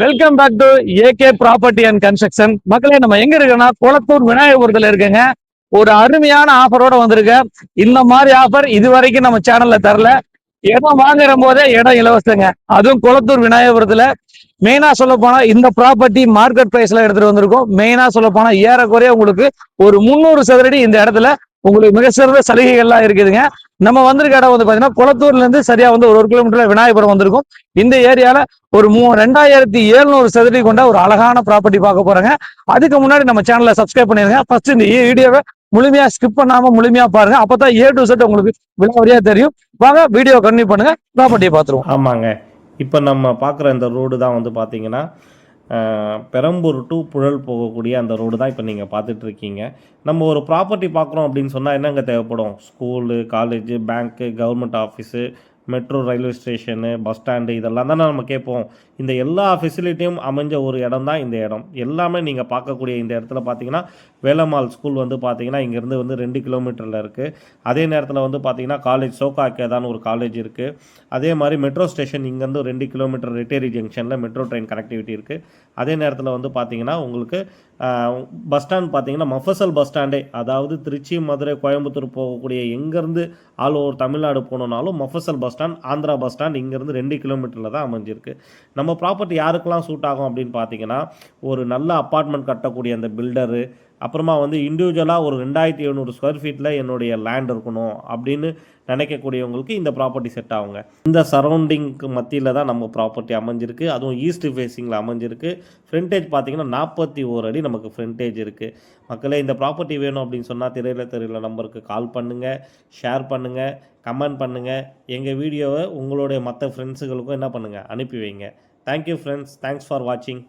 Welcome back to AK property and construction மக்களே நம்ம எங்க இருக்கோம்னா குளத்தூர் விநாயகபுரத்துல இருக்கேங்க. ஒரு அருமையான ஆஃபரோட வந்திருக்க. இந்த மாதிரி ஆஃபர் இது வரைக்கும் நம்ம சேனல்ல தரல. இடம் வாங்குற போதே இடம் இலவசங்க. அதுவும் குளத்தூர் விநாயகபுரத்துல. மெயினா சொல்ல போனா இந்த ப்ராப்பர்ட்டி மார்க்கெட் பிரைஸ்ல எடுத்துட்டு வந்திருக்கோம். மெயினா சொல்ல போனா ஏறக்குறைய உங்களுக்கு ஒரு முந்நூறு சதுரடி இந்த இடத்துல உங்களுக்கு மிக சிறந்த சலுகைகள்லாம் இருக்குதுங்க. நம்ம வந்திருக்க இடம் வந்து பாத்தீங்கன்னா குளத்தூர்ல இருந்து சரியா வந்து ஒரு ஒரு கிலோமீட்டர்ல விநாயகபுரம் வந்திருக்கும். இந்த ஏரியால ஒரு மூ ரெண்டாயிரத்தி எழுநூறு சதுரடி கொண்ட ஒரு அழகான ப்ராப்பர்ட்டி பார்க்க போறாங்க. அதுக்கு முன்னாடி நம்ம சேனலை சப்ஸ்கிரைப் பண்ணிருங்க. ஃபர்ஸ்ட் இந்த வீடியோவை முழுமையா ஸ்கிப் பண்ணாம முழுமையா பாருங்க. அப்பதான் ஏ டு செட் உங்களுக்கு விலாவரியா தெரியும். வாங்க வீடியோ கண்டினியூ பண்ணுங்க. ப்ராப்பர்ட்டியை பார்த்துருவோம். ஆமாங்க. இப்போ நம்ம பார்க்குற இந்த ரோடு தான் வந்து பார்த்தீங்கன்னா பெரம்பூர் டு புழல் போகக்கூடிய அந்த ரோடு தான் இப்போ நீங்கள் பார்த்துட்டு இருக்கீங்க நம்ம ஒரு ப்ராப்பர்ட்டி பார்க்குறோம் அப்படின்னு சொன்னால் என்னங்க தேவைப்படும்? School college bank government office metro railway station bus stand இதெல்லாம் தானே நம்ம கேட்போம். இந்த எல்லா ஃபெசிலிட்டியும் அமைஞ்ச ஒரு இடம் தான் இந்த இடம். எல்லாமே நீங்கள் பார்க்கக்கூடிய இந்த இடத்துல பார்த்தீங்கன்னா வேலம்மாள் ஸ்கூல் வந்து பார்த்தீங்கன்னா இங்கேருந்து வந்து ரெண்டு கிலோமீட்டரில் இருக்குது அதே நேரத்தில் வந்து பார்த்தீங்கன்னா காலேஜ் சோகா கேதான்னு ஒரு காலேஜ் இருக்குது அதே மாதிரி மெட்ரோ ஸ்டேஷன் இங்கேருந்து ரெண்டு கிலோமீட்டர் ரிட்டேரி ஜங்ஷனில் மெட்ரோ ட்ரெயின் கனெக்டிவிட்டி இருக்குது அதே நேரத்தில் வந்து பார்த்தீங்கன்னா உங்களுக்கு பஸ் ஸ்டாண்ட் பார்த்தீங்கன்னா மஃபசல் பஸ் ஸ்டாண்டே அதாவது திருச்சி மதுரை கோயம்புத்தூர் போகக்கூடிய எங்கேருந்து ஆல் ஓவர் தமிழ்நாடு போகணுன்னாலும் mofussil bus bus stand Andhra bus stand இங்கேருந்து ரெண்டு கிலோமீட்டரில் தான் அமைஞ்சிருக்கு. நம்ம ப்ராப்பர்ட்டி யாருக்கெல்லாம் சூட் ஆகும் அப்படின்னு பார்த்தீங்கன்னா ஒரு நல்ல அப்பார்ட்மெண்ட் கட்டக்கூடிய அந்த பில்டரு அப்புறமா வந்து இண்டிவிஜுவலாக ஒரு ரெண்டாயிரத்தி எழுநூறு ஸ்கொயர் ஃபீட்டில் என்னுடைய லேண்ட் இருக்கணும் அப்படின்னு நினைக்கக்கூடியவங்களுக்கு இந்த ப்ராப்பர்ட்டி செட் ஆகுங்க. இந்த சரௌண்டிங்க்கு மத்தியில் தான் நம்ம ப்ராப்பர்ட்டி அமைஞ்சிருக்கு. அதுவும் ஈஸ்ட் ஃபேஸிங்கில் அமைஞ்சிருக்கு. ஃப்ரண்டேஜ் பார்த்தீங்கன்னா நாற்பத்தி ஓர் அடி நமக்கு ஃப்ரண்டேஜ் இருக்குது மக்களே இந்த ப்ராப்பர்ட்டி வேணும் அப்படின்னு சொன்னால் தெரியல தெரியல நம்பருக்கு கால் பண்ணுங்கள் ஷேர் பண்ணுங்கள் கமெண்ட் பண்ணுங்கள் எங்கள் வீடியோவை உங்களுடைய மற்ற ஃப்ரெண்ட்ஸுகளுக்கும் என்ன பண்ணுங்கள் அனுப்பி வைங்க. தேங்க்யூ ஃப்ரெண்ட்ஸ் தேங்க்ஸ் ஃபார் வாட்சிங்